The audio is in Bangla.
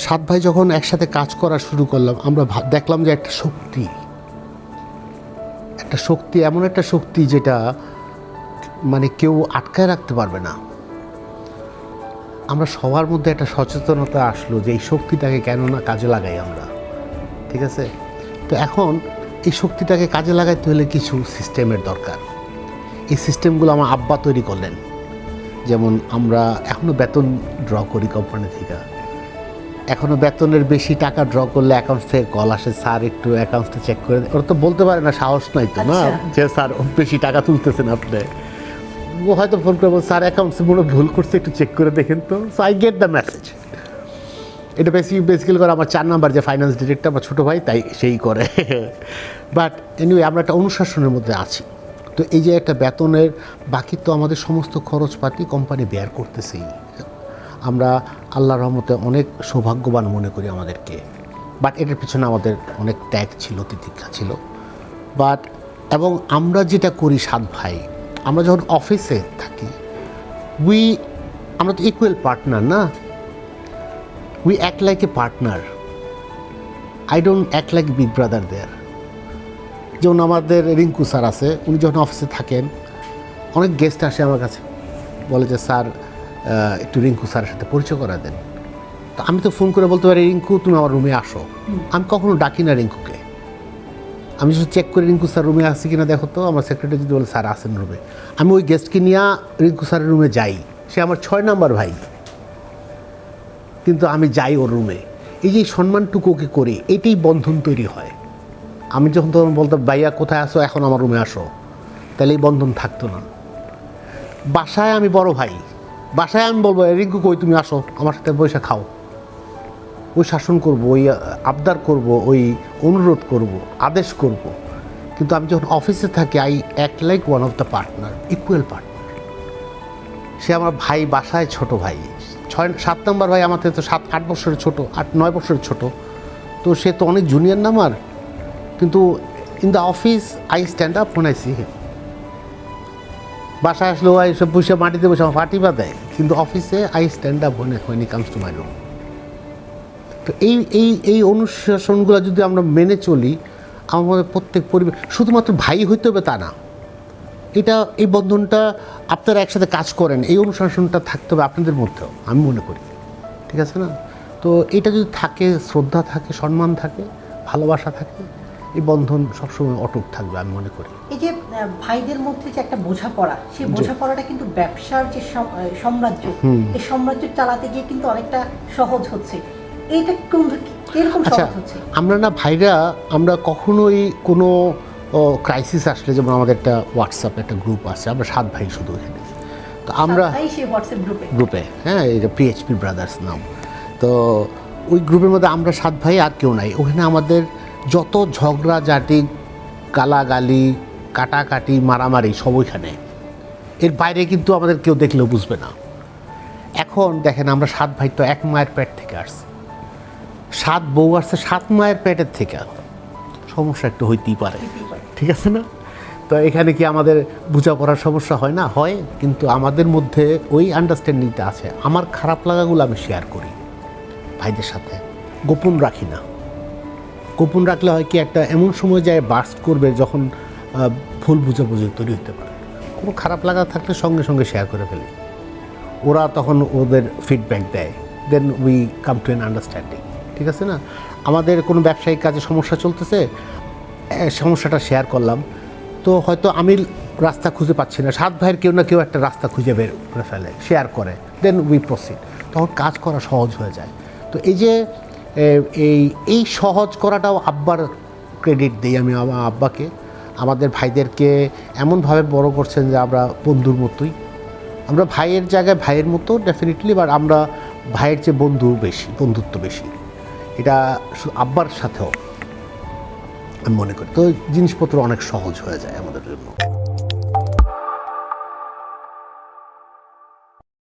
সাত ভাই যখন একসাথে কাজ করা শুরু করলাম, আমরা দেখলাম যে একটা শক্তি। একটা শক্তি, এমন একটা শক্তি যেটা মানে কেউ আটকায় রাখতে পারবে না। আমরা সবার মধ্যে একটা সচেতনতা আসলো যে এই শক্তিটাকে কেন না কাজে লাগাই আমরা। ঠিক আছে? তো এখন এই শক্তিটাকে কাজে লাগাইতে হলে কিছু সিস্টেমের দরকার। এই সিস্টেমগুলো আমার আব্বা তৈরি করলেন। যেমন আমরা এখনও বেতন ড্র করি কোম্পানি থেকে। এখনও বেতনের বেশি টাকা ড্র করলে অ্যাকাউন্টস থেকে কল আসে স্যার একটু অ্যাকাউন্টসটা চেক করে। ওরা তো বলতে পারে না সাহস নাই তো না? আচ্ছা। যে স্যার বেশি টাকা তুলতেছেন আপনি। ও হয়তো ফোন করে বল, স্যার অ্যাকাউন্টসে মনে ভুল করছে একটু চেক করে দেখেন তো। So I get the message এটা বেশি বেসিক্যালি করে আমার চার নাম্বার যে ফাইন্যান্স ডিরেক্টর আমার ছোটো ভাই তাই সেই করে। বাট এনিওয়ে আমরা একটা অনুশাসনের মধ্যে আছি। তো এই যে একটা বেতনের বাকি তো আমাদের সমস্ত খরচপাতি কোম্পানি বেয়ার করতেছেই। আমরা আল্লাহর রহমতে অনেক সৌভাগ্যবান মনে করি আমাদেরকে। বাট এটার পিছনে আমাদের অনেক ত্যাগ ছিল, তিতিক্ষা ছিল। বাট এবং আমরা যেটা করি সাত ভাই, আমরা যখন অফিসে থাকি উই আমরা তো ইকুয়াল পার্টনার না? We act like a partner I don't act like big brother there যেমন আমাদের রিঙ্কু স্যার আছে, উনি যখন অফিসে থাকেন, অনেক গেস্ট আসে আমার কাছে। বলে যে, স্যার একটু রিঙ্কু স্যারের সাথে পরিচয় করা দেন। তো আমি তো ফোন করে বলতে পারি, রিঙ্কু, তুমি আমার রুমে আসো। আমি কখনো ডাকি না রিঙ্কুকে। আমি শুধু চেক করে, রিঙ্কু স্যার রুমে আসছে কিনা? দেখো তো, আমার সেক্রেটারি যদি বলে, স্যার আসেন রুমে। আমি ওই গেস্টকে নিয়ে রিঙ্কু স্যারের রুমে যাই। সে আমার ছয় নাম্বার ভাই। কিন্তু আমি যাই ওর রুমে। এই যে সম্মানটুকু ওকে করি, এটাই বন্ধন তৈরি হয়। আমি যখন তখন বলতাম, ভাইয়া, কোথায় আসো এখন আমার রুমে আসো। তাহলে এই বন্ধন থাকতো না। বাসায় আমি বড় ভাই। বাসায় আমি বলব "এ, রিঙ্কু কই? তুমি আসো আমার সাথে বসে খাও। ওই শাসন করব ওই আবদার করব ওই অনুরোধ করব আদেশ করব। কিন্তু আমি যখন অফিসে থাকি I act like one of the partner equal partner সে আমার ভাই বাসায় ছোট ভাই। ছয় সাত নম্বর ভাই আমার থেকে তো সাত আট বছরের ছোট আট নয় বছরের ছোট। তো সে তো অনেক জুনিয়র না আমার। কিন্তু in the office I stand up phone I see him বাসায় আসলেও আই সব বসে মাটিতে বসে আমার ফাটি বা দেয় কিন্তু অফিসে I stand up when when comes to my room তো এই এই এই অনুশাসনগুলো যদি আমরা মেনে চলি, আমাদের প্রত্যেক পরিবার শুধুমাত্র ভাই হইতে হবে তা না। এটা, এই বন্ধনটা আপনারা একসাথে কাজ করেন, এই অনুশাসনটা থাকতে হবে আপনাদের মধ্যেও, আমি মনে করি। ঠিক আছে না? তো এটা যদি থাকে, শ্রদ্ধা থাকে, সম্মান থাকে, ভালোবাসা থাকে এই বন্ধন সবসময় অটুট থাকবে আমি মনে করি। এই যে ভাইদের মধ্যে যে একটা বোঝাপড়া সেই বোঝাপড়াটা কিন্তু ব্যবসার যে সাম্রাজ্য এই সাম্রাজ্য চালাতে গিয়ে কিন্তু অনেকটা সহজ হচ্ছে। এইটা কোন কীরকম আচ্ছা সহজ হচ্ছে? আমরা না ভাইরা আমরা কখনোই কোনো ক্রাইসিস আসলে যেমন আমাদের একটা হোয়াটসঅ্যাপ একটা গ্রুপ আছে আমরা সাত ভাই শুধু এখানে। তো আমরা তাই সেই হোয়াটসঅ্যাপ গ্রুপে গ্রুপে হ্যাঁ এটা পিএইচপি ব্রাদার্স নাম। তো ওই গ্রুপের মধ্যে আমরা সাত ভাই আর কেউ নাই। ওখানে আমাদের যত ঝগড়া, জাটি, গালাগালি, কাটাকাটি, মারামারি সব ওইখানে। এর বাইরে কিন্তু আমাদের কেউ দেখলেও বুঝবে না। এখন দেখেন আমরা সাত ভাই তো এক মায়ের পেট থেকে আসছি। সাত বউ আসছে সাত মায়ের পেটের থেকে। সমস্যা একটু হইতেই পারে, ঠিক আছে না? তো এখানে কি আমাদের বোঝাপড়ার সমস্যা হয় না? হয়, কিন্তু আমাদের মধ্যে ওই আন্ডারস্ট্যান্ডিংটা আছে। আমার খারাপ লাগাগুলো আমি শেয়ার করি ভাইদের সাথে। গোপন রাখি না। গোপন রাখলে হয় কি একটা এমন সময় যায় বাস্ট করবে যখন ভুল বুঝাবুঝি তৈরি হতে পারে। কোনো খারাপ লাগা থাকলে সঙ্গে সঙ্গে শেয়ার করে ফেলি। ওরা তখন ওদের ফিডব্যাক দেয়। Then we come to an understanding ঠিক আছে না? আমাদের কোনো ব্যবসায়িক কাজে সমস্যা চলতেছে সমস্যাটা শেয়ার করলাম। তো হয়তো আমি রাস্তা খুঁজে পাচ্ছি না। সাত ভাইয়ের কেউ না কেউ একটা রাস্তা খুঁজে বের করে ফেলে শেয়ার করে। দেন উই প্রসিড তখন কাজ করা সহজ হয়ে যায়। তো এই যে এই এই সহজ করাটাও আব্বার ক্রেডিট দিই আমি আমার আব্বাকে। আমাদের ভাইদেরকে এমনভাবে বড় করছেন যে আমরা বন্ধুর মতোই। আমরা ভাইয়ের জায়গায় ভাইয়ের মতো ডেফিনেটলি বাট আমরা ভাইয়ের চেয়ে বন্ধু বেশি, বন্ধুত্ব বেশি। এটা আব্বার সাথেও আমি মনে করি। তো জিনিসপত্র অনেক সহজ হয়ে যায় আমাদের জন্য।